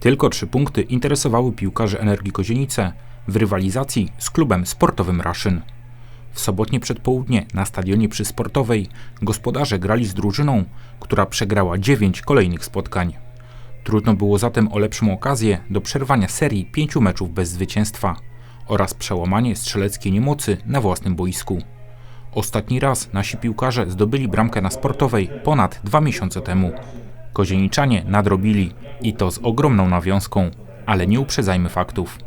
Tylko trzy punkty interesowały piłkarzy Energii Kozienice w rywalizacji z klubem sportowym Raszyn. W sobotnie przedpołudnie na stadionie przy Sportowej gospodarze grali z drużyną, która przegrała dziewięć kolejnych spotkań. Trudno było zatem o lepszą okazję do przerwania serii pięciu meczów bez zwycięstwa oraz przełamanie strzeleckiej niemocy na własnym boisku. Ostatni raz nasi piłkarze zdobyli bramkę na sportowej ponad dwa miesiące temu. Kozieniczanie nadrobili i to z ogromną nawiązką, ale nie uprzedzajmy faktów.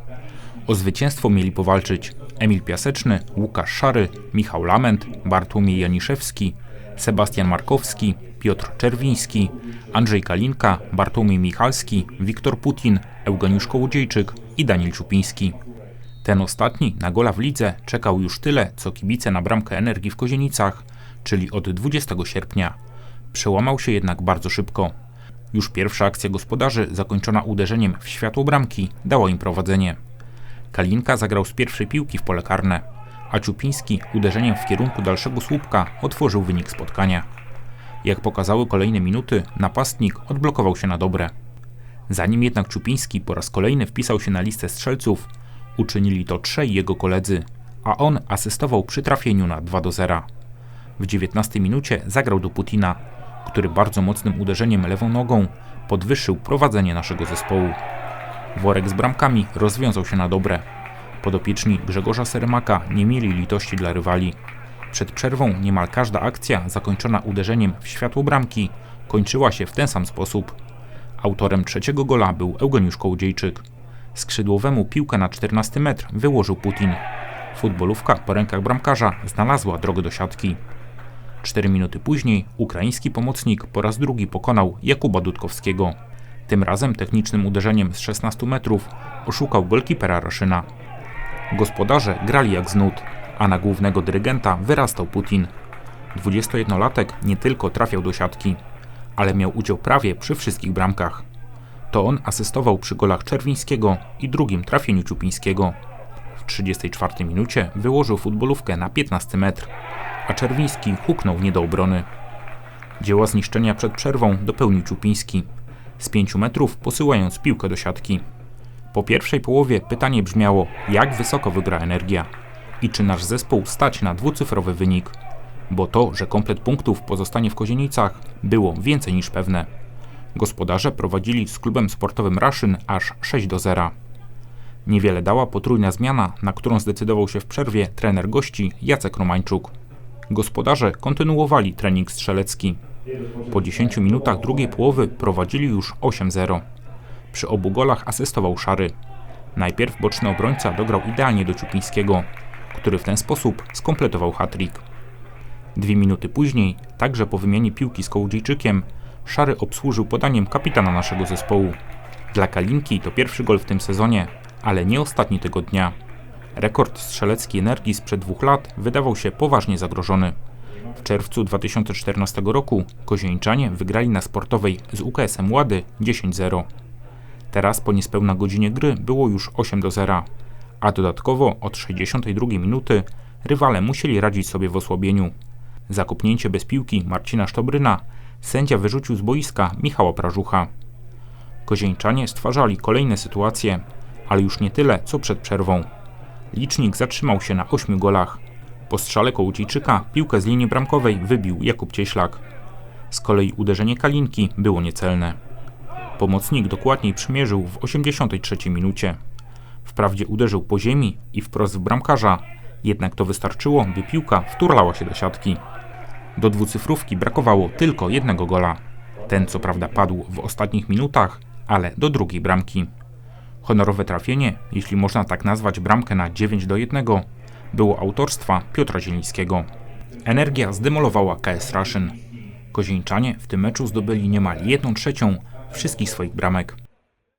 O zwycięstwo mieli powalczyć Emil Piaseczny, Łukasz Szary, Michał Lament, Bartłomiej Janiszewski, Sebastian Markowski, Piotr Czerwiński, Andrzej Kalinka, Bartłomiej Michalski, Wiktor Putin, Eugeniusz Kołodziejczyk i Daniel Czupiński. Ten ostatni na gola w lidze czekał już tyle, co kibice na bramkę Energii w Kozienicach, czyli od 20 sierpnia. Przełamał się jednak bardzo szybko. Już pierwsza akcja gospodarzy, zakończona uderzeniem w światło bramki, dała im prowadzenie. Kalinka zagrał z pierwszej piłki w pole karne, a Ciupiński uderzeniem w kierunku dalszego słupka otworzył wynik spotkania. Jak pokazały kolejne minuty, napastnik odblokował się na dobre. Zanim jednak Czupiński po raz kolejny wpisał się na listę strzelców, uczynili to trzej jego koledzy, a on asystował przy trafieniu na 2 do 0. W 19 minucie zagrał do Putina, który bardzo mocnym uderzeniem lewą nogą podwyższył prowadzenie naszego zespołu. Worek z bramkami rozwiązał się na dobre. Podopieczni Grzegorza Seremaka nie mieli litości dla rywali. Przed przerwą niemal każda akcja zakończona uderzeniem w światło bramki kończyła się w ten sam sposób. Autorem trzeciego gola był Eugeniusz Kołodziejczyk. Skrzydłowemu piłkę na 14 metr wyłożył Putin. Futbolówka po rękach bramkarza znalazła drogę do siatki. Cztery minuty później ukraiński pomocnik po raz drugi pokonał Jakuba Dudkowskiego. Tym razem technicznym uderzeniem z 16 metrów oszukał golkipera Raszyna. Gospodarze grali jak z nut, a na głównego dyrygenta wyrastał Putin. 21-latek nie tylko trafiał do siatki, ale miał udział prawie przy wszystkich bramkach. To on asystował przy golach Czerwińskiego i drugim trafieniu Ciupińskiego. W 34 minucie wyłożył futbolówkę na 15 metr, a Czerwiński huknął nie do obrony. Dzieła zniszczenia przed przerwą dopełnił Ciupiński, z 5 metrów posyłając piłkę do siatki. Po pierwszej połowie pytanie brzmiało, jak wysoko wygra Energia i czy nasz zespół stać na dwucyfrowy wynik, bo to, że komplet punktów pozostanie w Kozienicach, było więcej niż pewne. Gospodarze prowadzili z klubem sportowym Raszyn aż 6 do 0. Niewiele dała potrójna zmiana, na którą zdecydował się w przerwie trener gości Jacek Romańczuk. Gospodarze kontynuowali trening strzelecki. Po 10 minutach drugiej połowy prowadzili już 8-0. Przy obu golach asystował Szary. Najpierw boczny obrońca dograł idealnie do Ciupińskiego, który w ten sposób skompletował hat-trick. Dwie minuty później, także po wymianie piłki z Kołodziejczykiem, Szary obsłużył podaniem kapitana naszego zespołu. Dla Kalinki to pierwszy gol w tym sezonie, ale nie ostatni tego dnia. Rekord strzeleckiej energii sprzed dwóch lat wydawał się poważnie zagrożony. W czerwcu 2014 roku Kozieńczanie wygrali na sportowej z UKS-em Łady 10-0. Teraz po niespełna godzinie gry było już 8 do 0, a dodatkowo od 62 minuty rywale musieli radzić sobie w osłabieniu. Zakopnięcie bez piłki Marcina Sztobryna sędzia wyrzucił z boiska Michała Prażucha. Kozieńczanie stwarzali kolejne sytuacje, ale już nie tyle, co przed przerwą. Licznik zatrzymał się na 8 golach. Po strzale Kołucijczyka piłkę z linii bramkowej wybił Jakub Cieślak. Z kolei uderzenie Kalinki było niecelne. Pomocnik dokładniej przymierzył w 83 minucie. Wprawdzie uderzył po ziemi i wprost w bramkarza, jednak to wystarczyło, by piłka wturlała się do siatki. Do dwucyfrówki brakowało tylko jednego gola. Ten co prawda padł w ostatnich minutach, ale do drugiej bramki. Honorowe trafienie, jeśli można tak nazwać bramkę na 9 do 1, było autorstwa Piotra Zielińskiego. Energia zdemolowała KS Raszyn. Kozieńczanie w tym meczu zdobyli niemal 1 trzecią wszystkich swoich bramek.